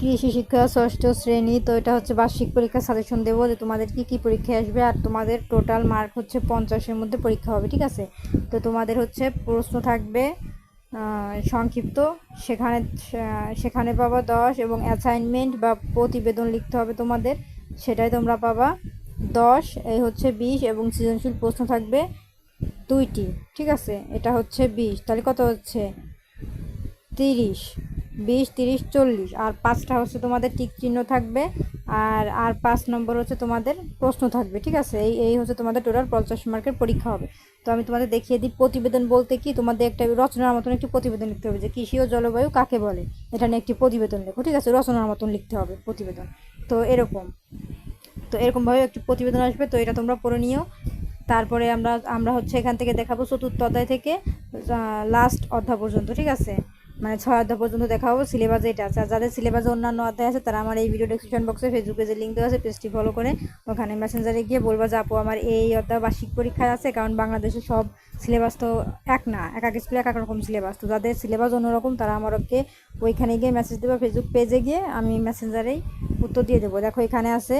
কৃষি শিক্ষা ষষ্ঠ শ্রেণি, তো এটা হচ্ছে বার্ষিক পরীক্ষা সাজেশন দেবো যে তোমাদের কি কি পরীক্ষায় আসবে আর তোমাদের টোটাল মার্ক হচ্ছে পঞ্চাশের মধ্যে পরীক্ষা হবে, ঠিক আছে? তো তোমাদের হচ্ছে প্রশ্ন থাকবে সংক্ষিপ্ত। সেখানে সেখানে পাবা দশ এবং অ্যাসাইনমেন্ট বা প্রতিবেদন লিখতে হবে তোমাদের, সেটাই তোমরা পাবা। দশ, এই হচ্ছে বিশ এবং সৃজনশীল প্রশ্ন থাকবে দুইটি, ঠিক আছে? এটা হচ্ছে বিশ, তাহলে কত হচ্ছে? তিরিশ। বিশ, তিরিশ, চল্লিশ। আর পাঁচটা হচ্ছে তোমাদের টিক চিহ্ন থাকবে। আর আর পাঁচ নম্বর হচ্ছে তোমাদের প্রশ্ন থাকবে, ঠিক আছে? এই এই হচ্ছে তোমাদের টোটাল পঞ্চাশ মার্কের পরীক্ষা হবে। তো আমি তোমাদের দেখিয়ে দিই, প্রতিবেদন বলতে কি তোমাদের একটা রচনার মতন একটি প্রতিবেদন লিখতে হবে যে কৃষি ও জলবায়ু কাকে বলে? এটা নিয়ে একটি প্রতিবেদন লেখো, ঠিক আছে? রচনার মতন লিখতে হবে প্রতিবেদন। তো এরকম। তো এরকমভাবে একটি প্রতিবেদন আসবে, তো এটা তোমরা পড়ে নিও। তারপরে আমরা আমরা হচ্ছে এখান থেকে দেখাবো চতুর্থ অধ্যায় থেকে লাস্ট অধ্যায় পর্যন্ত, ঠিক আছে? মানে ছয় অধ্যায় পর্যন্ত দেখাবো সিলেবাসে এটা আছে। আর যাদের সিলেবাসে অন্যান্য অধ্যায় আছে তারা আমার এই ভিডিও ডিসক্রিপশন বক্সে ফেসবুক পেজে লিঙ্ক দেওয়া আছে পেজটি ফলো করে ওখানে মেসেঞ্জারে গিয়ে বলবা যে আপু আমার এই অধ্যায় বার্ষিক পরীক্ষায় আছে কারণ বাংলাদেশে সব সিলেবাস তো এক না এক এক স্কুলে এক এক রকম সিলেবাস তো যাদের সিলেবাস অন্যরকম তারা আমাকে ওইখানে গিয়ে মেসেজ দেবে ফেসবুক পেজে গিয়ে আমি মেসেঞ্জারেই উত্তর দিয়ে দেবো। দেখো এখানে আছে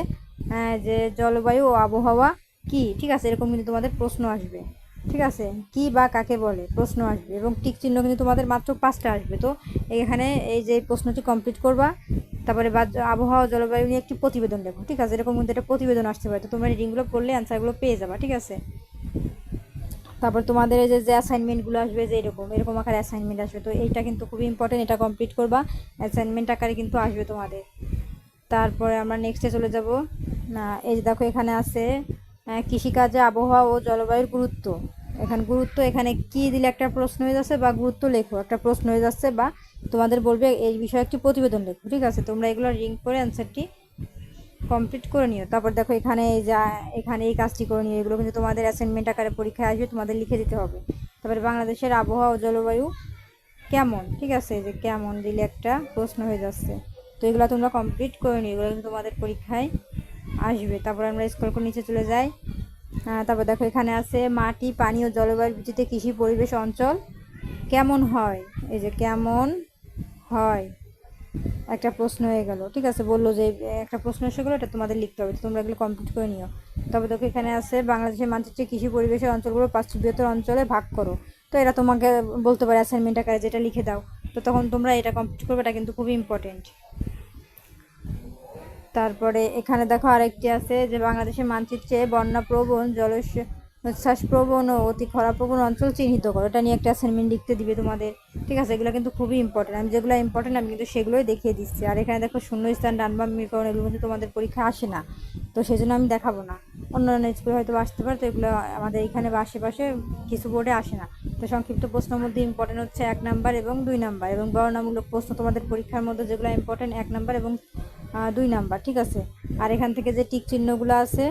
হ্যাঁ, যে জলবায়ু ও আবহাওয়া কি? ঠিক আছে এরকম কিন্তু তোমাদের প্রশ্ন আসবে। ঠিক আছে? কি বা কাকে বলে? প্রশ্ন আসবে এবং টিক চিহ্ন কিন্তু তোমাদের মাত্র পাঁচটা আসবে। তো এখানে এই যে প্রশ্নটি কমপ্লিট করবা, তারপরে বা আবহাওয়া জলবায়ু নিয়ে একটি প্রতিবেদন লেখো, ঠিক আছে? এরকম কিন্তু একটা প্রতিবেদন আসতে পারে। তো তোমরা রিডিংগুলো পড়লে অ্যান্সারগুলো পেয়ে যাবা, ঠিক আছে? তারপর তোমাদের এই যে যে অ্যাসাইনমেন্টগুলো আসবে যে এরকম এরকম আকারে অ্যাসাইনমেন্ট আসবে। তো এইটা কিন্তু খুবই ইম্পর্টেন্ট এটা কমপ্লিট করবা অ্যাসাইনমেন্ট আকারে কিন্তু আসবে তোমাদের। তারপরে আমরা নেক্সটে চলে যাব। না, এই যে দেখো এখানে আছে কৃষিকাজে আবহাওয়া ও জলবায়ুর গুরুত্ব। এখানে গুরুত্ব এখানে কি দিলে একটা প্রশ্ন হয়ে যাচ্ছে বা গুরুত্ব লেখো, একটা প্রশ্ন হয়ে যাচ্ছে বা তোমাদের বলবে এই বিষয়ে একটি প্রতিবেদন লেখো, ঠিক আছে? তোমরা এগুলো রিং করে অ্যান্সারটি কমপ্লিট করে নিও। তারপর দেখো এখানে যা, এখানে এই কাজটি করে নিও, এগুলো কিন্তু তোমাদের অ্যাসাইনমেন্ট আকারে পরীক্ষায় আসবে, তোমাদের লিখে দিতে হবে। তারপরে বাংলাদেশের আবহাওয়া ও জলবায়ু কেমন, ঠিক আছে? যে কেমন দিলে একটা প্রশ্ন হয়ে যাচ্ছে। তো এগুলো তোমরা কমপ্লিট করে নিও, এগুলো কিন্তু তোমাদের পরীক্ষায় আসবে। তারপর আমরা স্কুল করে নিচে চলে যাই। তারপর দেখো এখানে আছে মাটি, পানি ও জলবায়ুর ভিত্তিতে কৃষি পরিবেশ অঞ্চল। কেমন হয়? এই যে কেমন হয়? একটা প্রশ্ন হয়ে গেল। ঠিক আছে, বলল যে, একটা প্রশ্ন এসে গেলো, এটা তোমাদের লিখতে হবে তোমরা এগুলো কমপ্লিট করে নিও। তবে দেখো এখানে আছে বাংলাদেশের মানচিত্রে কৃষি পরিবেশের অঞ্চলগুলো পাঁচটি বৃহত্তর অঞ্চলে ভাগ করো। তো এটা তোমাকে বলতে পারে অ্যাসাইনমেন্ট আকারে যেটা লিখে দাও। তো তখন তোমরা এটা কমপ্লিট করবে, এটা কিন্তু খুবই ইম্পর্টেন্ট তারপরে এখানে দেখো আরেকটি আছে যে বাংলাদেশের মানচিত্রে বন্যাপ্রবণ জলোচ্ছ্বাস প্রবণ ও অতি খরাপ্রবণ অঞ্চল চিহ্নিত করো। এটা নিয়ে একটা অ্যাসাইনমেন্ট লিখতে দিবে তোমাদের। ঠিক আছে? এগুলো কিন্তু খুবই ইম্পর্টেন্ট আমি যেগুলো ইম্পর্টেন্ট আমি কিন্তু সেগুলোই দেখিয়ে দিচ্ছি। আর এখানে দেখো শূন্য স্থান ডান বাম মিলকরণ এগুলো কিন্তু তোমাদের পরীক্ষা আসে না। তো সেই জন্য আমি দেখাবো না। অন্য অন্য স্কুলে হয়তো আসতে পারে, তো এগুলো আমাদের এখানে বা আশেপাশে কিছু বোর্ডে আসে না। তো সংক্ষিপ্ত প্রশ্নের মধ্যে ইম্পর্টেন্ট হচ্ছে এক নাম্বার এবং দুই নাম্বার এবং বর্ণামূলক প্রশ্ন তোমাদের পরীক্ষার মধ্যে যেগুলো ইম্পর্টেন্ট এক নাম্বার এবং দুই নাম্বার, ঠিক আছে? আর এখান থেকে যে টিক চিহ্নগুলো আছে,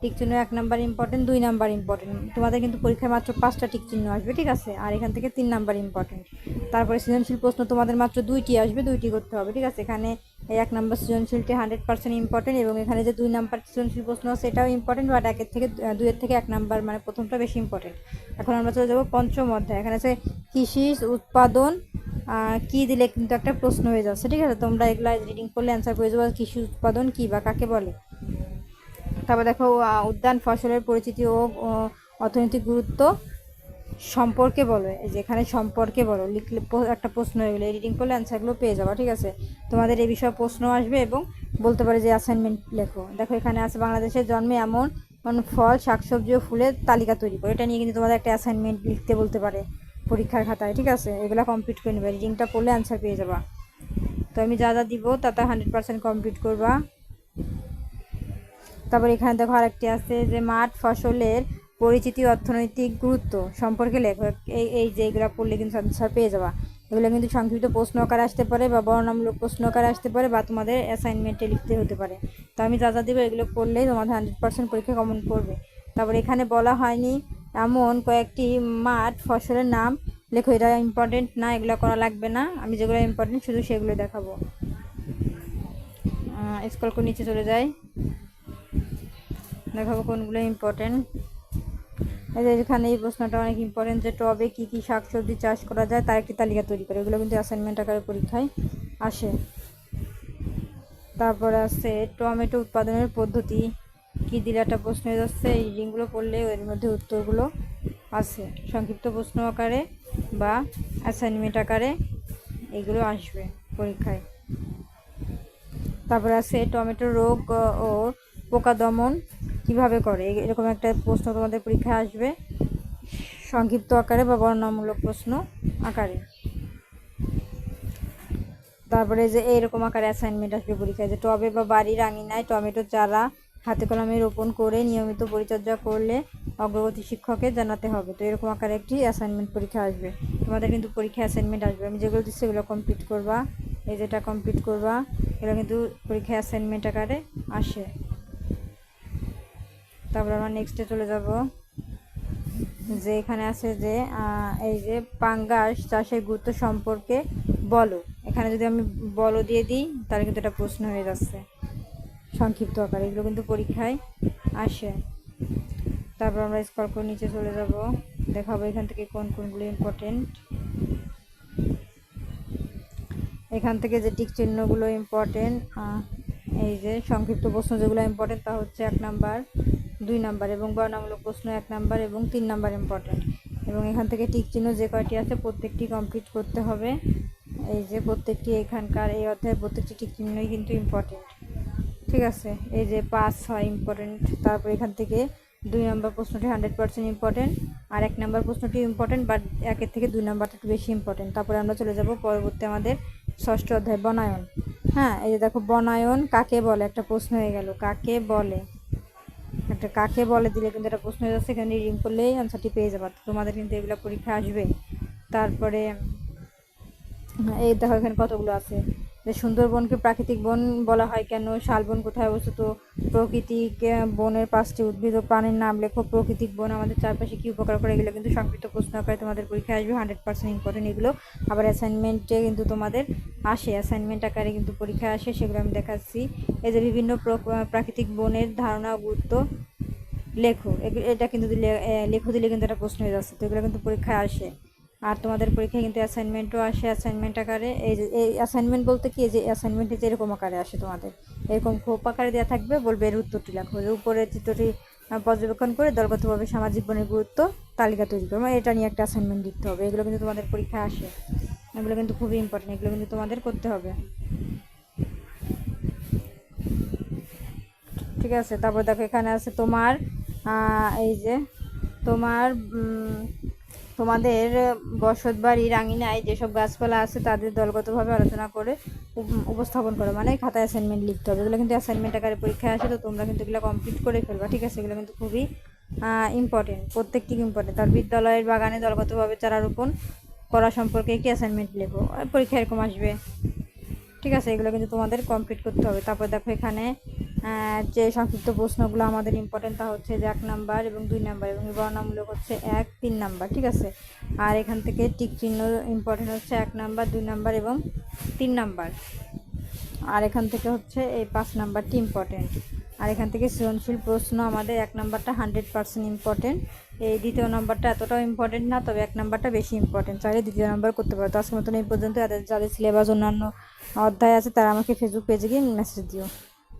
টিক চিহ্ন এক নাম্বার ইম্পর্টেন্ট দুই নাম্বার ইম্পর্টেন্ট তোমাদের কিন্তু পরীক্ষায় মাত্র পাঁচটা টিক চিহ্ন আসবে, ঠিক আছে? আর এখান থেকে তিন নাম্বার ইম্পর্টেন্ট তারপরে সৃজনশীল প্রশ্ন তোমাদের মাত্র দুইটি আসবে, দুইটি করতে হবে, ঠিক আছে? এখানে এই এক নাম্বার সৃজনশীলটি হান্ড্রেড পার্সেন্ট ইম্পর্টেন্ট এবং এখানে যে দুই নাম্বার সৃজনশীল প্রশ্ন আছে, এটাও ইম্পর্টেন্ট বাট একের থেকে দুইয়ের থেকে এক নাম্বার মানে প্রথমটা বেশি ইম্পর্টেন্ট এখন আমরা চলে যাব পঞ্চম অধ্যায়। এখানে আছে কৃষি, উৎপাদন কি দিলে কিন্তু একটা প্রশ্ন হয়ে যাচ্ছে। ঠিক আছে? তোমরা এগুলো রিডিং করলে অ্যান্সার পেয়ে যাব কৃষি উৎপাদন কী বা কাকে বলে। তারপর দেখো উদ্যান, ফসলের পরিচিতি ও অর্থনৈতিক গুরুত্ব সম্পর্কে বলো। এই যে এখানে সম্পর্কে বলো। লিখলে একটা প্রশ্ন হয়ে গেলে। রিডিং করলে অ্যান্সারগুলো পেয়ে যাব, ঠিক আছে? তোমাদের এই বিষয়ে প্রশ্ন আসবে এবং বলতে পারে যে অ্যাসাইনমেন্ট লেখো। দেখো, এখানে আছে বাংলাদেশের জন্মে এমন ফল, শাকসবজি ও ফুলের তালিকা তৈরি করো। এটা নিয়ে কিন্তু তোমাদের একটা অ্যাসাইনমেন্ট লিখতে বলতে পারে। পরীক্ষার খাতায়, ঠিক আছে? এগুলো কমপ্লিট করে নেবে। রিডিংটা পড়লে অ্যান্সার পেয়ে যাবা। তো আমি যা যা দিব তাতে হান্ড্রেড পার্সেন্ট কমপ্লিট করবা। তারপর এখানে দেখো আরেকটি আছে যে মাঠ ফসলের পরিচিতি অর্থনৈতিক গুরুত্ব সম্পর্কে লেখো। এই এই যে এগুলো পড়লে কিন্তু অ্যান্সার পেয়ে যাবা। এগুলো কিন্তু সংক্ষিপ্ত প্রশ্ন আকারে আসতে পারে বা বর্ণনামূলক প্রশ্ন আকারে আসতে পারে বা তোমাদের অ্যাসাইনমেন্টে লিখতে হতে পারে। তো আমি যা যা দেবো এগুলো পড়লেই তোমাদের হান্ড্রেড পার্সেন্ট পরীক্ষা কমন করবে। তারপর এখানে বলা হয়নি এমন কয়েকটি মাঠ, ফসলের নাম, লেখো এটা ইম্পর্টেন্ট না, এগুলো করা লাগবে না। আমি যেগুলো ইম্পর্টেন্ট শুধু সেগুলো দেখাবো। স্কুল করে নিচে চলে যায় দেখাবো কোনগুলো ইম্পর্টেন্ট এখানে এই প্রশ্নটা অনেক ইম্পর্টেন্ট যে টবে কী কী শাকসবজি চাষ করা যায়, তার একটি তালিকা তৈরি করে। এগুলো কিন্তু অ্যাসাইনমেন্ট আকারে পরীক্ষায় আসে। তারপরে আছে টমেটো উৎপাদনের পদ্ধতি। কি দিলে একটা প্রশ্ন হয়ে যাচ্ছে, এই রিডিংগুলো পড়লে এর মধ্যে উত্তরগুলো আছে। সংক্ষিপ্ত প্রশ্ন আকারে বা অ্যাসাইনমেন্ট আকারে এগুলো আসবে পরীক্ষায়। তারপরে আছে টমেটো রোগ, ও পোকা দমন কীভাবে করে? এরকম একটা প্রশ্ন তোমাদের পরীক্ষায় আসবে। সংক্ষিপ্ত আকারে বা বর্ণনামূলক প্রশ্ন আকারে। তারপরে যে এইরকম আকারে অ্যাসাইনমেন্ট আসবে পরীক্ষায়, যে টবে বা বাড়ির আঙিনায় টমেটো চারা হাতে কলমে রোপণ করে নিয়মিত পরিচর্যা করলে অগ্রগতি শিক্ষককে জানাতে হবে। তো এরকম আকারে একটি অ্যাসাইনমেন্ট পরীক্ষা আসবে। তোমাদের কিন্তু পরীক্ষা অ্যাসাইনমেন্ট আসবে। আমি যেগুলো দিচ্ছি সেগুলো কমপ্লিট করবা। এই যেটা কমপ্লিট করবা, এগুলো কিন্তু পরীক্ষা অ্যাসাইনমেন্ট আকারে আসে। তারপর আমরা নেক্সটে চলে যাব। যে এখানে আছে যে এই যে পাঙ্গাস চাষের গুরুত্ব সম্পর্কে বলো। এখানে যদি আমি বলো দিয়ে দিই, তাহলে কিন্তু এটা প্রশ্ন হয়ে যাচ্ছে। সংক্ষিপ্ত আকারে, এগুলো কিন্তু পরীক্ষায় আসে। তারপর আমরা স্কল করে নিচে চলে যাব। দেখাবো এখান থেকে কোন কোনগুলো ইম্পর্টেন্ট এখান থেকে যে টিক চিহ্নগুলো ইম্পর্টেন্ট এই যে সংক্ষিপ্ত প্রশ্ন যেগুলো ইম্পর্টেন্ট তা হচ্ছে এক নাম্বার, দুই নাম্বার এবং বর্ণামূলক প্রশ্ন এক নাম্বার এবং তিন নাম্বার ইম্পর্টেন্ট এবং এখান থেকে টিক চিহ্ন যে কয়টি আছে প্রত্যেকটি কমপ্লিট করতে হবে। এই যে প্রত্যেকটি এখানকার এই অধ্যায়ের প্রত্যেকটি টিক চিহ্নই কিন্তু ইম্পর্টেন্ট ঠিক আছে, এই যে পাস হয় ইম্পর্টেন্ট তারপর এখান থেকে দুই নম্বর প্রশ্নটি হান্ড্রেড পার্সেন্ট ইম্পর্টেন্ট আর এক নম্বর প্রশ্নটি ইম্পর্টেন্ট বাট একের থেকে দুই নম্বরটা একটু বেশি ইম্পর্টেন্ট তারপরে আমরা চলে যাব পরবর্তী আমাদের ষষ্ঠ অধ্যায়, বনায়ন। হ্যাঁ এই যে দেখো, বনায়ন কাকে বলে? একটা প্রশ্ন হয়ে গেল, কাকে বলে? একটা কাকে বলে দিলে কিন্তু একটা প্রশ্ন হয়ে যাচ্ছে, এখানে রিডিং করলেই অ্যান্সারটি পেয়ে যাবে। তোমাদের কিন্তু এগুলো পরীক্ষা আসবে তারপরে, এই দেখো এখানে কতগুলো আছে? যে সুন্দরবনকে প্রাকৃতিক বন বলা হয় কেন? শালবন কোথায় অবস্থিত? প্রাকৃতিক বনের পাঁচটি উদ্ভিদ ও প্রাণীর নাম লেখো। প্রাকৃতিক বন আমাদের চারপাশে কী উপকার করে এগুলো কিন্তু সংক্ষিপ্ত প্রশ্ন আকারে তোমাদের পরীক্ষায় আসবে। হান্ড্রেড পার্সেন্ট ইম্পর্টেন্ট এগুলো। আবার অ্যাসাইনমেন্টে কিন্তু তোমাদের আসে। অ্যাসাইনমেন্ট আকারে কিন্তু পরীক্ষায় আসে, সেগুলো আমি দেখাচ্ছি। এই যে বিভিন্ন প্র- প্রাকৃতিক বনের ধারণা, গুরুত্ব লেখো। এটা কিন্তু লেখো দিলে কিন্তু একটা প্রশ্ন হয়ে যাচ্ছে। তো এগুলো কিন্তু পরীক্ষায় আসে। আর তোমাদের পরীক্ষায় কিন্তু অ্যাসাইনমেন্টও আসে অ্যাসাইনমেন্ট আকারে। এই যে, এই অ্যাসাইনমেন্ট বলতে কি? যে অ্যাসাইনমেন্টে যে এরকম আকারে আসে তোমাদের। এরকম খোপ আকারে দেওয়া থাকবে, বলবে এর উত্তরটি লেখো। এর উপরে চিত্রটি পর্যবেক্ষণ করে দলগতভাবে সামাজিক বনের গুরুত্ব তালিকা তৈরি করব এটা নিয়ে একটা অ্যাসাইনমেন্ট দিতে হবে। এগুলো কিন্তু তোমাদের পরীক্ষা আসে। এগুলো কিন্তু খুবই ইম্পর্টেন্ট এগুলো কিন্তু তোমাদের করতে হবে। ঠিক আছে, তারপর দেখো এখানে আছে তোমার এই যে তোমার তোমাদের বসত বাড়ির আঙিনায় যেসব গাছপালা আছে তাদের দলগতভাবে আলোচনা করে উপ- উপস্থাপন করো। মানে খাতায় অ্যাসাইনমেন্ট লিখতে হবে। এগুলো কিন্তু অ্যাসাইনমেন্ট আকারে পরীক্ষায় আসে, তো তোমরা কিন্তু এগুলো কমপ্লিট করে ফেলবা, ঠিক আছে? এগুলো কিন্তু খুবই ইম্পর্টেন্ট প্রত্যেকটি ইম্পর্টেন্ট তার বিদ্যালয়ের বাগানে দলগতভাবে চারা রোপণ করা সম্পর্কে একটি অ্যাসাইনমেন্ট লেখো? পরীক্ষা এরকম আসবে। ঠিক আছে? এগুলো কিন্তু তোমাদের কমপ্লিট করতে হবে। তারপর দেখো এখানে যে সংক্ষিপ্ত প্রশ্নগুলো আমাদের ইম্পর্টেন্ট তা হচ্ছে যে এক নাম্বার এবং দুই নাম্বার এবং বর্ণামূলক হচ্ছে এক, তিন নাম্বার, ঠিক আছে? আর এখান থেকে টিক চিহ্ন ইম্পর্টেন্ট হচ্ছে এক নাম্বার, দুই নাম্বার এবং তিন নাম্বার। আর এখান থেকে হচ্ছে এই পাঁচ নাম্বারটি ইম্পর্টেন্ট আর এখান থেকে সৃজনশীল প্রশ্ন আমাদের এক নাম্বারটা হান্ড্রেড পার্সেন্ট ইম্পর্টেন্ট এই দ্বিতীয় নাম্বারটা এতটাও ইম্পর্টেন্ট না, তবে এক নাম্বারটা বেশি ইম্পর্টেন্ট চাইলে দ্বিতীয় নাম্বার করতে পারো। তো মতন এই পর্যন্ত যাদের যাদের সিলেবাস অন্যান্য অধ্যায় আছে, তারা আমাকে ফেসবুক পেজে গিয়ে মেসেজ দিও।